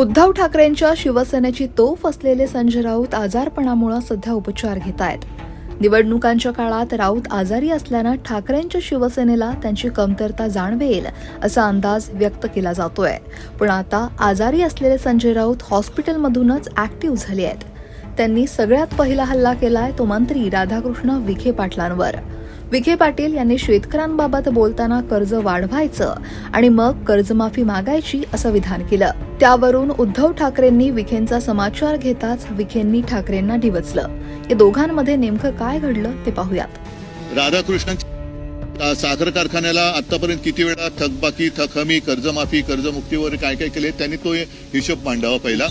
उद्धव ठाकरेंच्या शिवसेनेची तोफ असलेले संजय राऊत आजारपणामुळे सध्या उपचार घेत आहेत निवडणुकांच्या काळात राऊत आजारी असल्यानं ठाकरेंच्या शिवसेनेला त्यांची कमतरता जाणवेल असा अंदाज व्यक्त केला जातोय. पण आता आजारी असलेले संजय राऊत हॉस्पिटलमधूनच ऍक्टिव्ह झाले आहेत. त्यांनी सगळ्यात पहिला हल्ला केलाय तो मंत्री राधाकृष्ण विखे पाटलांवर. विखे पाटील यांनी शेतकऱ्यांबाबत बोलताना कर्ज वाढवायचं आणि मग कर्जमाफी मागायची असं विधान केलं. त्यावरून उद्धव ठाकरेंनी विखेंचा समाचार घेताच विखेंनी ठाकरेंना डिवचलं या दोघांमध्ये नेमकं काय घडलं ते पाहूयात. राधाकृष्णन साखर कारखान्याला आतापर्यंत किती वेळा थकबाकी थकहमी कर्जमाफी कर्जमुक्ती वगैरे काय काय केले त्यांनी तो हिशोब मांडावा पहिला.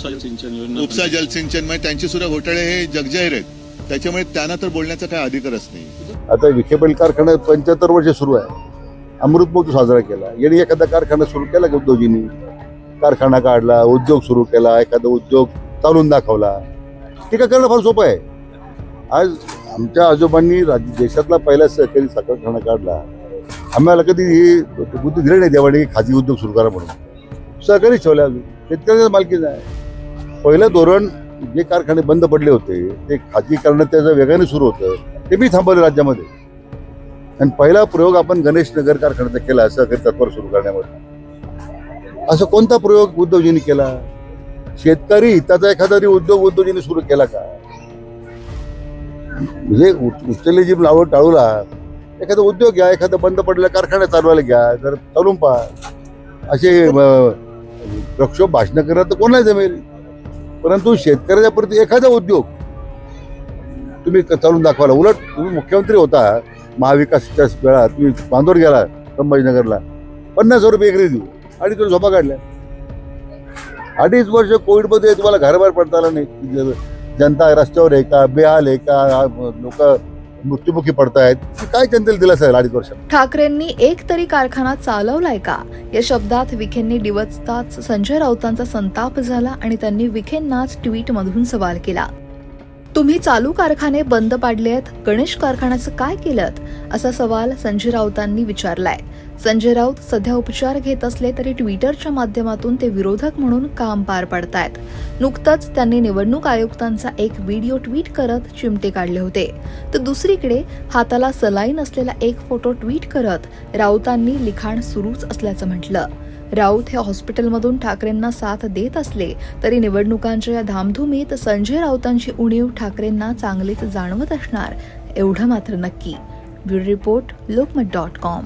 उपसा जलसिंचनमध्ये त्यांचे सुद्धा घोटाळे हे जगजाहीर आहेत. त्याच्यामुळे त्यांना तर बोलण्याचा काही अधिकारच नाही. आता विखेबल कारखाना पंच्याहत्तर वर्ष सुरू आहे. अमृत महोत्सव साजरा केला. यांनी एखादा कारखाना सुरू केला का उद्योजींनी कारखाना काढला उद्योग सुरू केला एखादा उद्योग चालून दाखवला. टीका करणं फार सोपं आहे. आज आमच्या आजोबांनी राज्य देशातला पहिला सहकारी साखर कारखाना काढला. आम्हाला कधी ही बुद्धी दिली नाही देवाने खाजगी उद्योग सुरू करा म्हणून. सहकारी ठेवल्या अजून शेतकऱ्याच्या मालकीचं आहे. पहिलं धोरण जे कारखाने बंद पडले होते ते खाजगीकरण त्याचं वेगाने सुरू होतं ते मी थांबवलं राज्यामध्ये. आणि पहिला प्रयोग आपण गणेश नगर कारखान्याचा केला सहकारी तत्पर सुरू करण्यामध्ये. असं कोणता प्रयोग उद्योजींनी केला? शेतकरी हिताचा एखादा तरी उद्योग उद्योजींनी सुरू केला का? म्हणजे उचलले जी लावड टाळूला एखादा उद्योग घ्या एखादा बंद पडलेला कारखाना चालवायला घ्या जर चालून पहा. असे प्रक्षोभ भाषणं करणं तर कोणाला जमेल? परंतु शेतकऱ्याच्या प्रती एखादा उद्योग तुम्ही चालून दाखवाला उलट तुम्ही मुख्यमंत्री होता महाविकासच्या वेळा तुम्ही बांधवर गेला संभाजीनगरला. पन्नास हजार रुपये एकरी देऊ. अडीच वर्ष झोपा काढल्या. अडीच वर्ष कोविडमध्ये तुम्हाला घराबाहेर पडता आलं नाही. जनता रस्त्यावर आहे का? बेहाल आहे का? लोक मृत्युमुखी पडतायत. काय जनतेला दिलासा आहे अडीच वर्षात? ठाकरेंनी एक तरी कारखाना चालवलाय का? या शब्दात विखेंनी डिवचताच संजय राऊतांचा संताप झाला आणि त्यांनी विखेंनाच ट्विटमधून सवाल केला. तुम्ही चालू कारखाने बंद पाडले आहेत गणेश कारखान्याचं काय केलं असा सवाल संजय राऊतांनी विचारलाय. संजय राऊत सध्या उपचार घेत असले तरी ट्विटरच्या माध्यमातून ते विरोधक म्हणून काम पार पाडतायत. नुकतंच त्यांनी निवडणूक आयुक्तांचा एक व्हिडिओ ट्विट करत चिमटे काढले होते. तर दुसरीकडे हाताला सलाईन असलेला एक फोटो ट्विट करत राऊतांनी लिखाण सुरूच असल्याचं म्हटलं. राऊत हे हॉस्पिटलमधून ठाकरेंना साथ देत असले तरी निवडणुकांच्या या धामधुमीत संजय राऊतांची उणीव ठाकरेंना चांगलीच जाणवत असणार एवढं मात्र नक्की. Bureau report Lokmat dot com.